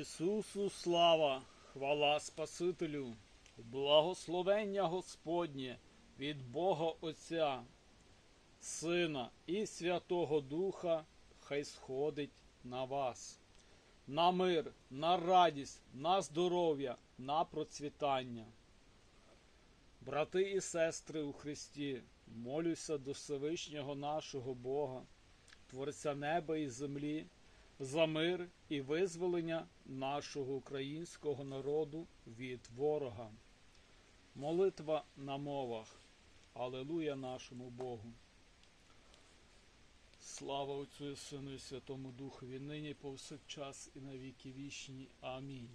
Ісусу слава, хвала Спасителю, благословення Господнє від Бога Отця, Сина і Святого Духа хай сходить на вас, на мир, на радість, на здоров'я, на процвітання. Брати і сестри у Христі, молюся до Всевишнього нашого Бога, Творця неба і землі, за мир і визволення нашого українського народу від ворога. Молитва на мовах. Алелуя нашому Богу. Слава Отцю і Сину і Святому Духові, нині повсякчас і на віки вічні. Амінь.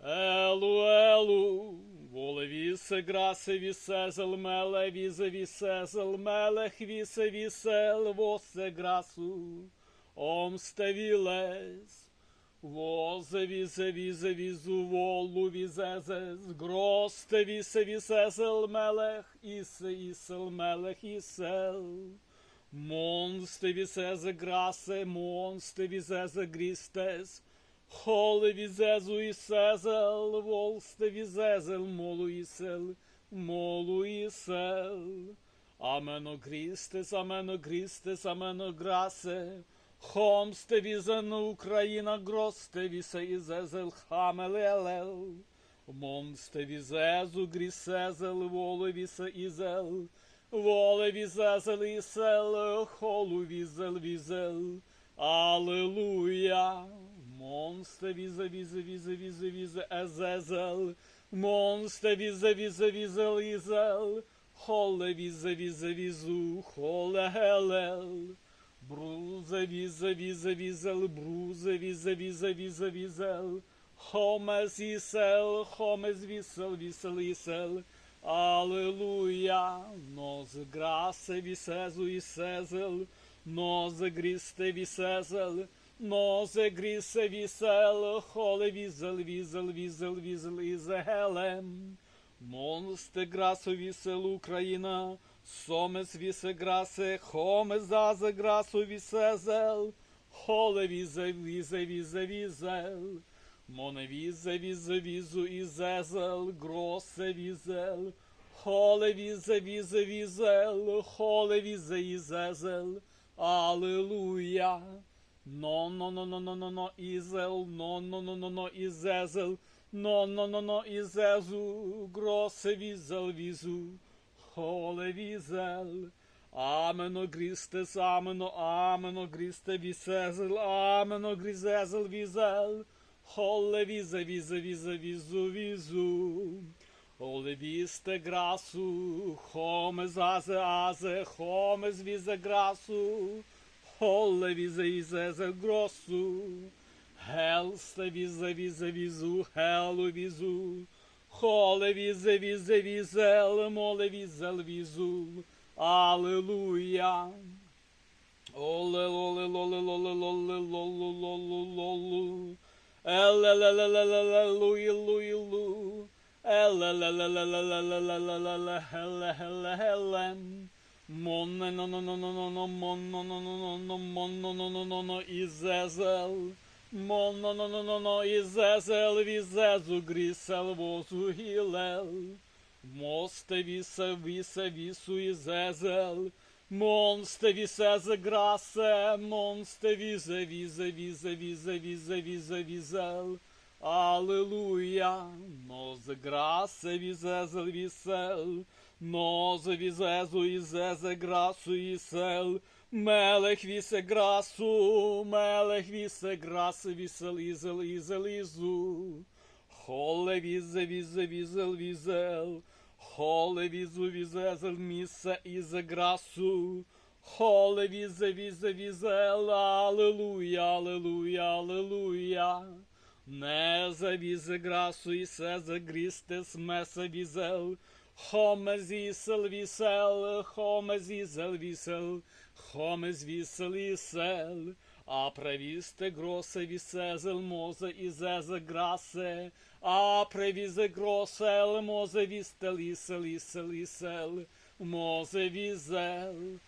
Елу, елу, воле вісе, грасе вісезел, меле візе вісезел, мелех вісе вісел, восе грасу, omsteviles, vozevis evis evis uvolu vizezes, grostevis evis esel melech, isse isel melech isel. Monstevis eze grasse, monstevis eze gristes, Холе візезу і сезел, волсте візезел, молу ісел, молу ісел. Амено грістес, амено грістес, амено грасе, Homstevisen Ukraina grostevise izezel hamelelel. Momstevizezu grisezel volevise izel. Volevizesel isel holuvizel vizel. Аллилуйя. Монстевізе візе візе візе візе езезел. Монстевізе візе візе лізел. Холе візе візе візу. Холе гелел. Bruza visa visa visal, bruza visa visa visa visal. Homes isel, homes visal, visal isel. Aleluia, nós graça visezo e cezel, nós griste visezel, nós grisse visel, hole visel, visel, visel, visel, iselem. Monste graça visel Ukraina, Somes vise grase, homes zaze grasu visezel, hole vize vize vize vizel, mone vize vize vizu izezel, grosse vizel, hole vize vize vizel, hole vize izezel, Аллилуйя. No, no, no, no, no, no, no, Izel, no, no, no, no, no, Izezel, no, no, no, no, Izezu, grosse vizel vizu, Jehole Wiesel. Amen o Christes, Amen o Amen o Christe Visezel, Amen o Grisezel Wiesel. Holle Wiese, Wiese, Wiese, Wiesu, Wiesu. Holle Wieste Grasu, Homes Aze, Aze, Homes Wiese Grasu. Holle Wiese, Wiese, Grossu. Helste Wiese, Wiese, Wiesu, Helu, Wiesu холе візе, візе, візел, моле візел, візу. Аллилуйя. Оле, лоле, лоле, лоле, лоле, лолу, лолу, лолу. Еле, ле, ле, ле, ле, ле, луї, луї, лу. Еле, ле, ле, ле, ле, ле, ле, ле, ле, ле, ле, хеле, хеле, хелем. Монне, но, но, но, но, но, но, мон, но, но, но, но, но, мон, но, но, но, но, но, ізезел. Mono no no no no izezel vizezu grisel vozu hilel. Moste vise vise visu izezel. Monste viseze grasse, monste vize vize vize vize vize vize vizel. Аллилуйя, нозе грасе візезел вісел, нозе візезу ізезе грасу ісел, Мелех вісе грасу, мелех вісе грасе, вісел, ізел, ізел, ізу. Холе візе, візе, візел, візел. Холе візу, візезел, місе, ізе грасу. Холе візе, візе, візел, алелуя, алелуя, алелуя. Не завізе грасу, і се загрісте, смесе візел. Хоме зісел, вісел, хоме зізел, вісел, хоме звісел, ісел. А превісте гросе вісезел, мозе ізезе грасе, а превізе гросел, мозе вісте лісел, лісел, лісел, мозе візел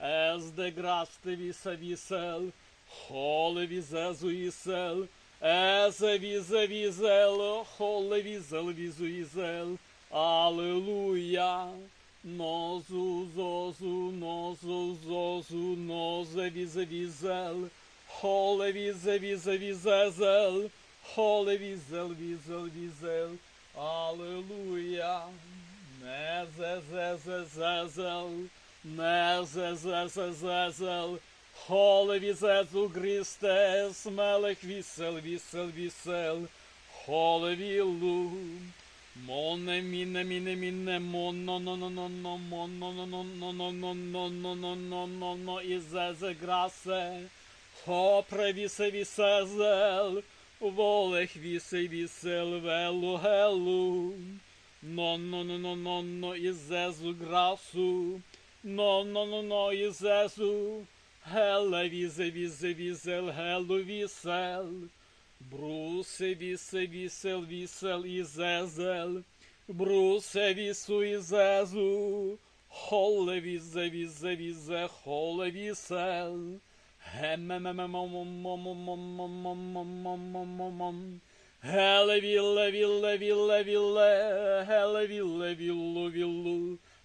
es de graste visa visel, hole visezu isel, es vise visel, hole visel visu isel, Аллилуйя. Нозу, зозу, нозу, зозу, нозе візе візел, холе візе візе візезел, холе візел візел візел, алелуя, не зе зе зе зезел, neze zeze zezel, hole vizezu Christes, melech visel visel visel, hole vilu. Mone mine mine mine mono no no no no mono no no no no no no no no no no no izeze grase ho previse visezel volech vise visel velu helu no no no no no no izezu grasu no no no no izezu hele vise vise visel helu visel Брuse вісе вісел вісел і зезел, брусе вісу і зезу, холе візе візе візе, холе вісел. Гемемемемомомомомомомомомомомом. Геле вілле геле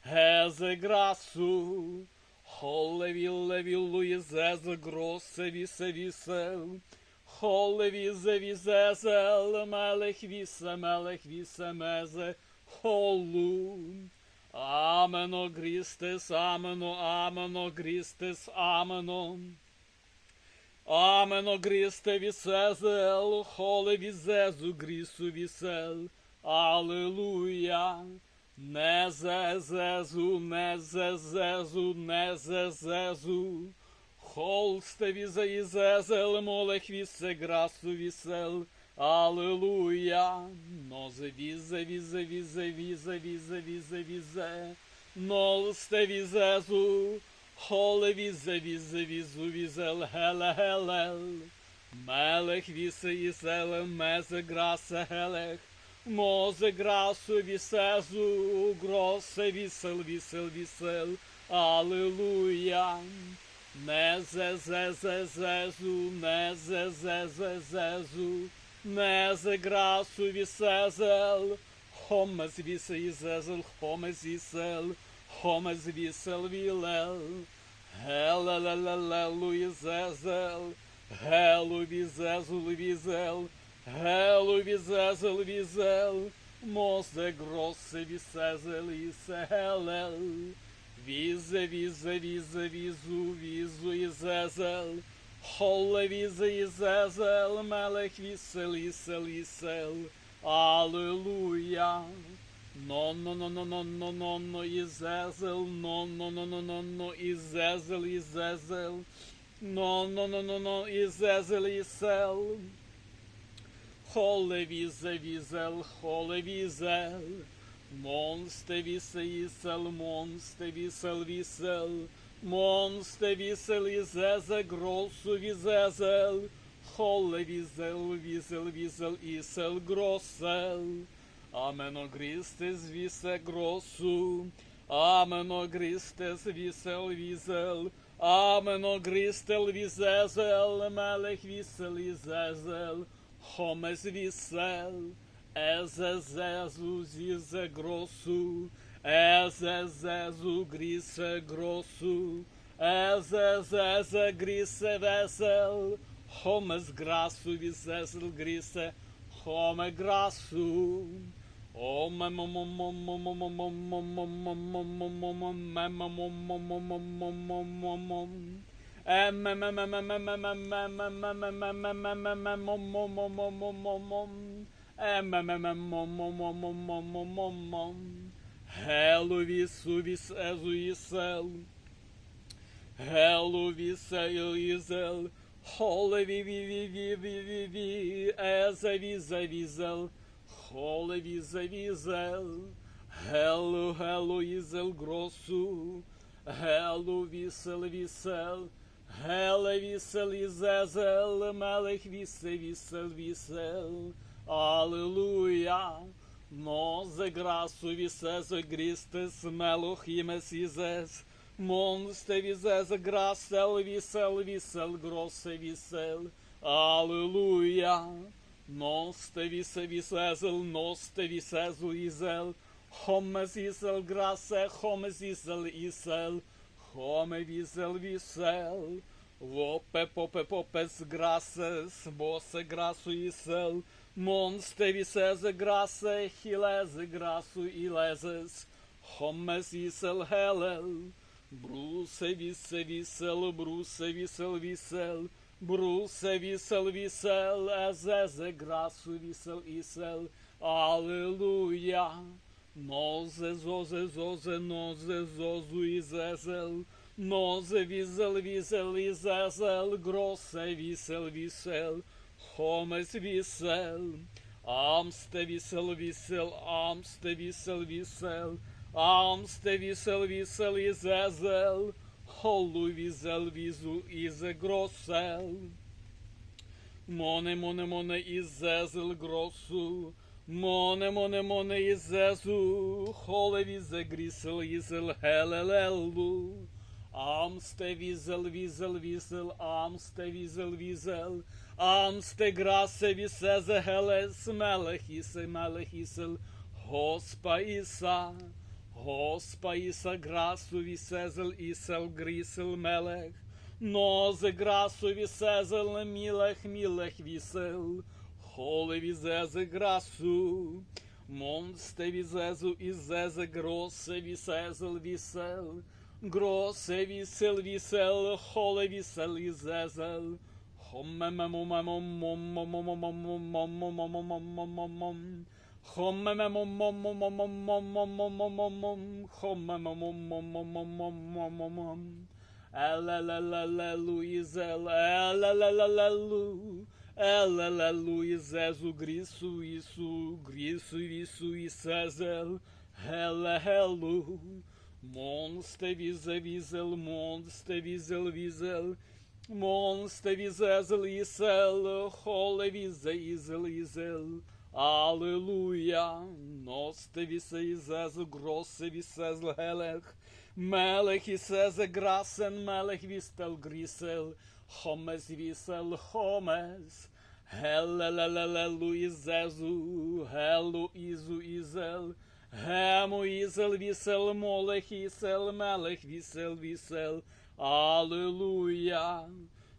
Heze grasu, holle ville villuie zeze grosse visse visse, holle vise vise zel, melech visse melech visse meze, hollu. Ameno gristes, ameno, ameno gristes, ameno. Ameno griste visezel, holle visezu grisu visel, Alleluia. Не зезезу, не зезезу, не зезезу. Холсте візе ізезел, молех вісе грасу вісел, Аллилуйя. Нозе візе, візе, візе, візе, візе, візе, візе, Нолсте візезу, холе візе, візе, візу, візел, геле, гелел. Мелех вісе ізеле, мезе грасе гелех, Moze graço vicesu, grosse visel, visel, visel, aleluia. Neze, ze, ze, zezu, neze, ze, ze, zezu, neze graço vicezel, homes vise izezel, homes isel, homes visel vilel, helelelelelu izezel, helu vizezu vizel, Helu vizezel vizel, moze grosse visezel isehelel. Vize vize vize vizu vizu izezel. Holle vize izezel, melek visel isel isel. Аллилуйя. Но но но но но но но но изезел, но но но но но но изезел изезел. Но но но но но изезел изезел. Holle Wiese, Wiesel, Holle Wiesel. Monste Wiese, Isel, Monste Wiesel, Wiesel. Monste Wiesel, Isese, Grossu Wiesel. Holle Wiesel, Wiesel, Wiesel, Isel, Grossel. Ameno Gristes, Wiese, Grossu. Ameno Gristes, Wiesel, Wiesel. Ameno Gristel, Wiesezel, Melech, Wiesel, Isezel. Homens visão, és azesus isa grosu, és azesu grise grosu, és azesa grise vessel, homens grasu visessel grise, home graço. Oh, Геловіс увіс езуїсел. Геловіс ізел. Холеві ві ві ві ві ві ві езаві завізел. Холеві завізел. Гелу гелу ізел гросу. Гелу вісел вісел. Геле вісел і зезел, мелех вісе, вісел, вісел, Аллилуйя. Noze graço vicesa gristes meluch imes izes. Monste vizes gracel visel visel grosse visel. Aleluia. Noste vise visezel noste visezu izel. Homes isel grace homes isel isel come висел, visel, Lope, pope, popes, graces, bose, grasu, isel, monste, visese, grasse, hilese, grasu, ileses, homes, isel, helel, bruse, visse visel, bruse, visel, visel, bruse, visel, visel, ezeze, grasu, visel, isel, alleluia. Нозе зозе зозе нозе зозу ізезел. Нозе візел візел ізезел. Гросе вісел вісел. Хомес вісел. Амсте вісел вісел, амсте вісел вісел. Амсте вісел вісел ізезел. Холу візел візу ізе гросел. Моне, моне, моне, ізезел гросу. Моне, моне, моне, ізезу. Холе візе грісел, ізел гелелелу. Амсте візел, візел, візел, амсте візел, візел. Амсте грасе вісезе гелес, мелех ісе, мелех ісел. Госпа Іса. Госпа Іса грасу вісезел, ісел, грісел, мелех. Нозе грасу вісезел, мілех, мілех вісел. холы визезе grassu, monste visezu izeze grosse visezel visel, grosse visel visel, hole visel izezel, Hallelujah. Ela, la, Luiz, Ezo, Grisso, isso, Grisso, isso, Isazel, Hela, Helu, Monste, Visa, Visel, Monste, Visel, Visel, Monste, Vizezel, Isel, Hole, Visa, Isel, Isel, Аллилуйя, Носте, Виса, Изезу, Гроссе, Висезл, Хелех, Мелех, Исезе, Грасен, Мелех, Вистел, Грисел, Хомес, Висел, Хомес, Гелелелелелу ізезу, гелу ізу ізел. Гему ізел вісел, молех ісел, мелех вісел вісел. Аллилуйя.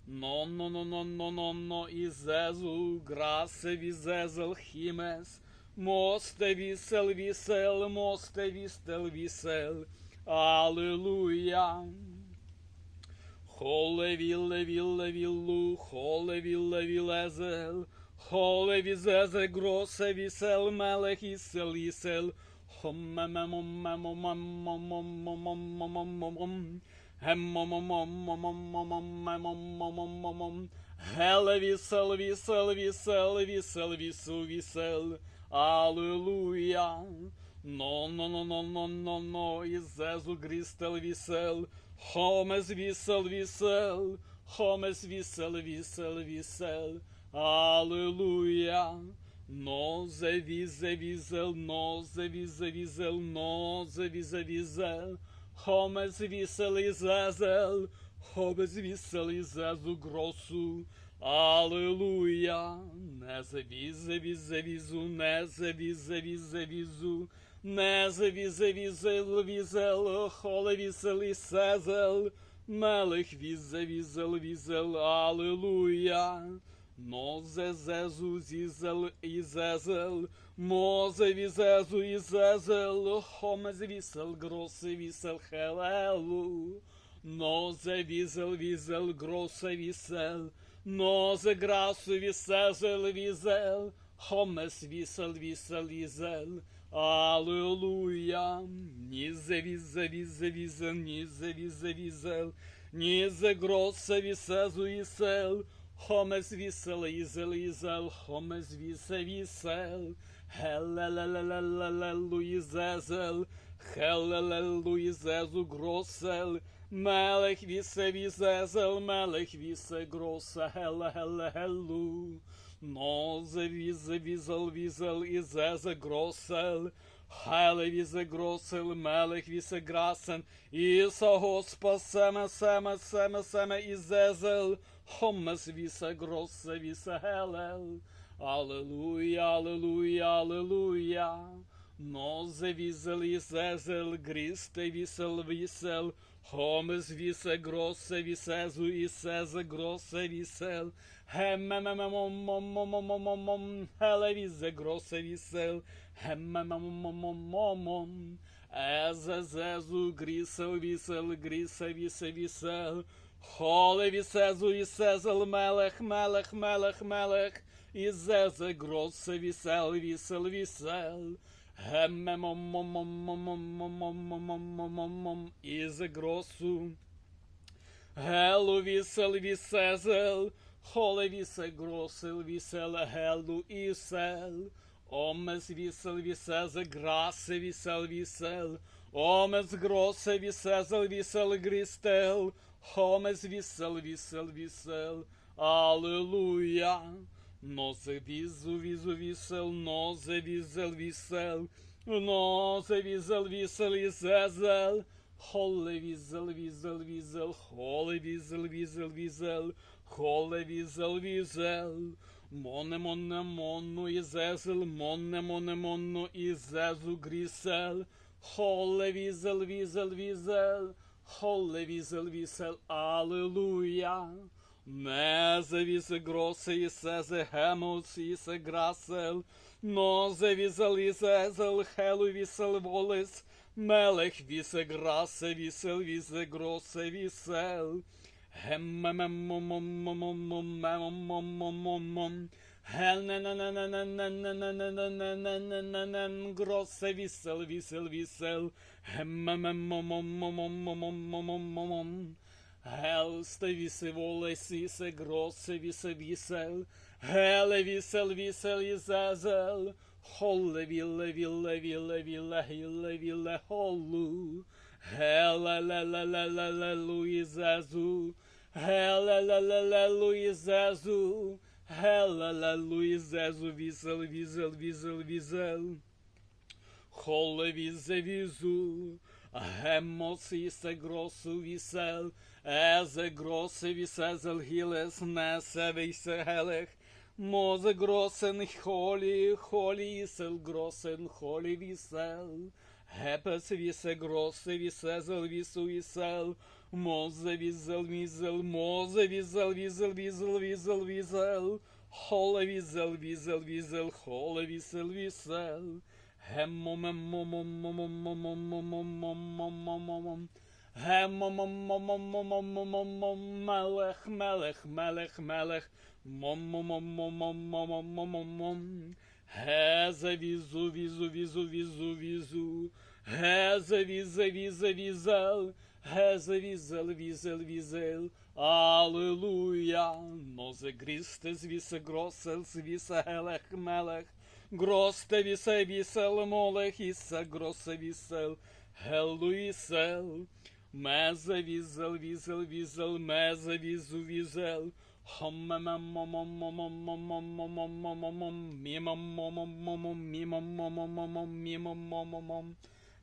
Но, но, но, но, но, но, но, ізезу, грасе візезел хімес. Мосте вісел вісел, мосте вістел вісел. Аллилуйя. Холе вілле вілле віллу, холе вілле вілезел. Холе візезе гросе вісел, мелех ісел ісел. Хоммемемомемомомомомомомомомомом. Геммомомомомомомомомомомомом. Геле вісел, вісел, вісел, вісел, вісу, вісел. Аллилуйя. Но, но, но, но, но, но. Хоме звісел, вісел, хоме звісел, вісел, вісел, аллилуйя. Но завізе, візел, но завізе, візел, но завізе, візел, хоме звісел і зезел, хоме звісел і зезу гросу, аллилуйя. Не завізе, візе, візу, не завізе, візе, візу, Незе візе візел візел, холе вісел ісезел. Мелех візе візел візел, аллилуйя. Нозе зезу зізел ізезел, мозе візезу ізезел, хомез вісел гросе вісел хелелу. Нозе візел візел гросе вісел, нозе грасу вісезел візел, хомес вісел вісел ізел. Аллилуйя. Низе виза ні виза низе виза визел. Низе гроса висезу исел. Хомес висел изел изел. Хомес виса висел. Хелелелелелелу изезел. Хелелелу гросел. Мелех висе визезел. Мелех висе гроса. Хеле хеле хелу. Nose wiese wiesel wiesel izeze grossel, Hele wiese grossel, melech wiese grasen, Isa hospa seme seme seme seme izezel, Hommes wiese grosse wiese helel, Alleluia, alleluia, alleluia. Nose wiesel izezel, griste wiesel wiesel, Homes vise grosse visezu iseze grosse visel. Hemmemememom hele vise grosse visel. Hemmememomomom. Езезезу грісел вісел грісе вісе вісел. Холе вісезу ісезел мелех мелех мелех мелех. Ізезе гросе вісел вісел вісел. вісел. Геммемомомомомомомомомомомом. Ізе гросу. Гелу вісел вісезел, холе вісе гросел вісел, гелу ісел. Омес вісел вісезе, грасе вісел вісел. Омес гросе вісезел вісел грістел. Хомес вісел вісел вісел. Аллилуйя. Нозе візу візу вісел, нозе візел вісел. Нозе візел вісел ізезел. Холе візел, візел, візел, холе візел, візел, візел, холе візел, візел. Моне, моне, монну ізезел, моне, моне, монну ізезу грісел. Холе візел, візел, візел, холе візел, вісел, аллилуйя. Meze vise grosse i seze hemus i se grasel, noze visel i sezel helu visel volis, melech vise grasse visel vise grosse visel. Grosse visel, visel, visel. Гелсте вісиволе сісе, гросе вісе вісел, геле вісел вісел і зезел, холле віле віле віле віле гіле віле холлу, геле ле ле ле ле ле лу і зезу, геле ле ле ле лу і зезу, геле ле лу і зезу, вісел візел візел холле візе візу, гемос ісе гросу вісел, Езе гросе вісезел гілес несе вейсе гелех. Мозе гросен холі, холі ісел гросен холі вісел. Гепес вісе гросе вісезел вісу вісел. Мозе візел візел, мозе візел візел візел візел візел. Холе візел візел візел, холе вісел вісел. Геммомемомомомомомомомомомомомомом. Геммомомомомомомомомом. Мелех, мелех, мелех, мелех. Мом-мом-мом-мом-мом-мом-мом. Гезе візу, візу, візу, візу, візу. Гезе візе, візе, візел. Гезе візел, візел, візел. Аллилуйя. Нозе грісте звісе гросел, звісе гелех, мелех. Гросте вісе, вісел, молех, ісе, гросе вісел. Гелу ісел. Meze vizel vizel vizel meze vizu vizel.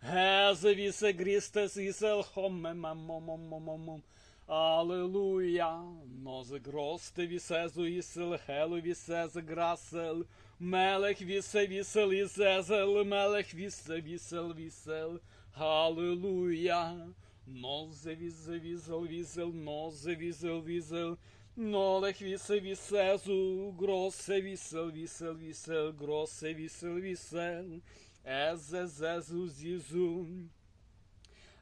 Heze vise gristes isel hommemamomomomom. Aleluia! Noze groste visezu isel helu viseze grasel. Melech vise visel isezel, melech vise visel visel. Hallelujah! Нозе візе візел візел, нозе візел візел, Нолех вісел вісезу, гросе вісел вісел вісел, гросе вісел вісел, езе зезу зізу.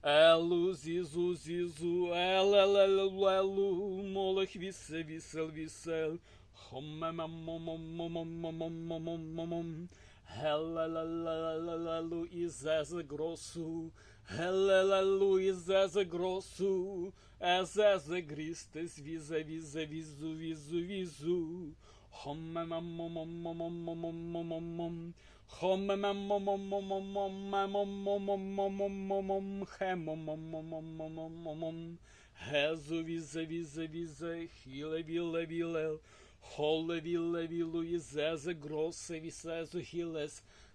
Елу зізу зізу, елелелелелу, молех вісе вісел вісел, хоммемемомомомомомомомомом, гелелелелелелу ізезе гросу, гелелелу ізезе гросу, езезе грістес візе візе візу візу візу, Хом-мем-мом-мом-мом-мом-мом-мом-мом. Хом-мем-мом-мом-мом-мом-мом-мом-мом-мом-мом. Хем-мом-мом-мом-мом-мом-мом. Хезу візе візе візе, хіле віле вілел. Холе віле вілу ізезе, гросе вісезу хілес. Хеле ле ле ле ле ле ле хелексес, мезе мезе мезе мезе мезе мезе. Хоммемеммоммом,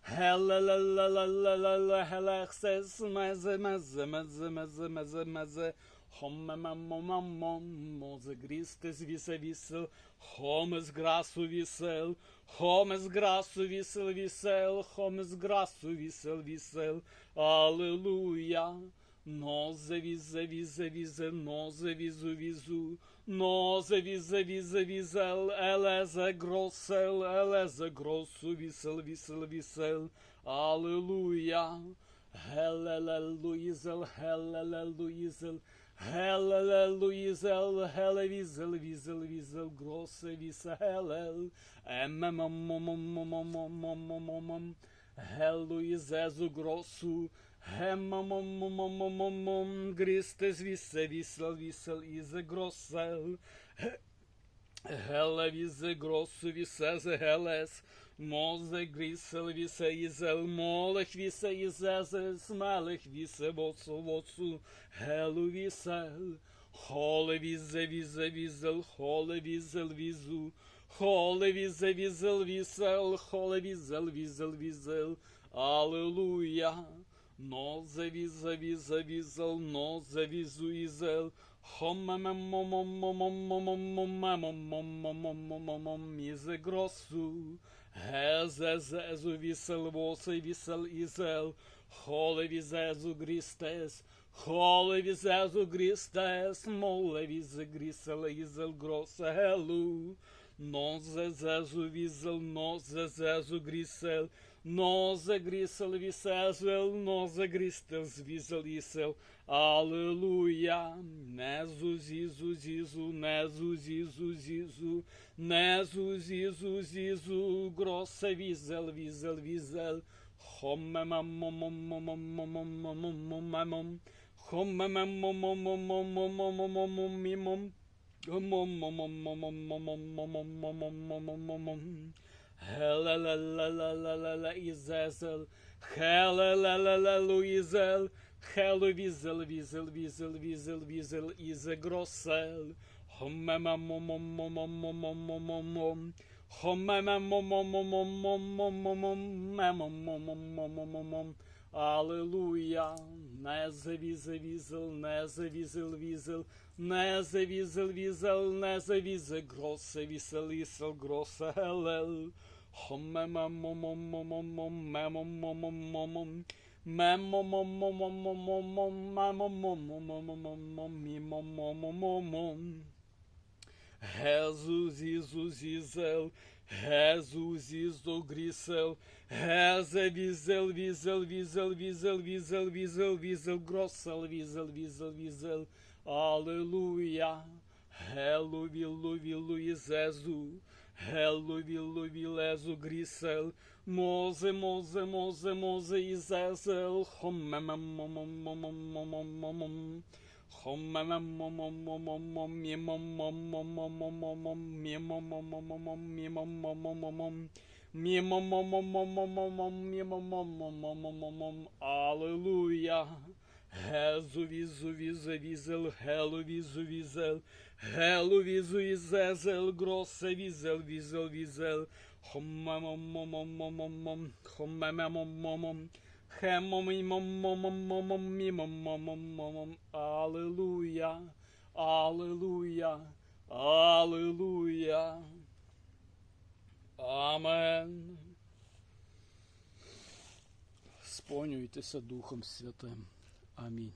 hallelujah grasu vissel, hommes grasu vissel vissel, hommes grasu vissel vissel, alleluia. Но завиза виза виза, но завизу визу, но завиза виза визел, элеза гросел, элеза гросу висел, висел, висел, аллилуйя. Хелелелуизел, хелелелуизел, Hellelujah, Hellevizel, Vizel, Vizel, Grosse, Visa, Hellel, Emmemom, Hellelujah, Grosso, Hemmomomomomomom, gristes visse vissel vissel ise grossel. Helle vise grossu visese helles. Moze grisel vise izel molech vise izeze smelech vise vosu vosu helu visel. Холе візе візе візел, холе візел візу, холе візе візел вісел, холе візел візел візел, алелуя. Vise vizel, noze vizu izel, Mize grossu, hezezezu visel vose visel izel, hole vizezu gristes, hole vizezu gristes, mole vize grisel izel grosse helu, noze zezu visel, noze zezu grisel, noze grisel visezel, noze gristes visel isel, Aleluia, Nezu, Zizu, Zizu, Nezu, Zizu, Zizu, Nezu, Zizu, Zizu, Grossa, Vizel, Vizel, Vizel, Hommemamomomomomomomomomomomom, Hommemamomomomomomomomomomomom, Hommemamomomomomomomomomomomom, Vizel ize grossel. Hommemamomomomomomomomom. Hommemamomomomomomomomomomomomomomom. Aleluia. Neze vize vizel, neze vizel vizel, neze vizel vizel, neze vize grosse visel isel grosse helel. Jesus, Jesus, Isel, Jesus, Iso, Grisel, Heze, Visel, Visel, Visel, Visel, Visel, Visel, Visel, Grossel, Visel, Visel, Visel, Aleluia, Helu, Vilu, Vilu, Izezu, Vilezu, Grisel, Moze, Moze, Moze, Moze, Izezel, Hommemamomomomomomomomom, Aleluia. Rezo, viso, viso, vizel, helo, viso, Гелу візу і зезел, гросе візел, візел, візел, хоммемомомомомом, хоммемомомом, хемомімомомомомімомомомом, алелуя, алелуя, алелуя. Амен. Сповнюйтеся Духом Святим. Амінь.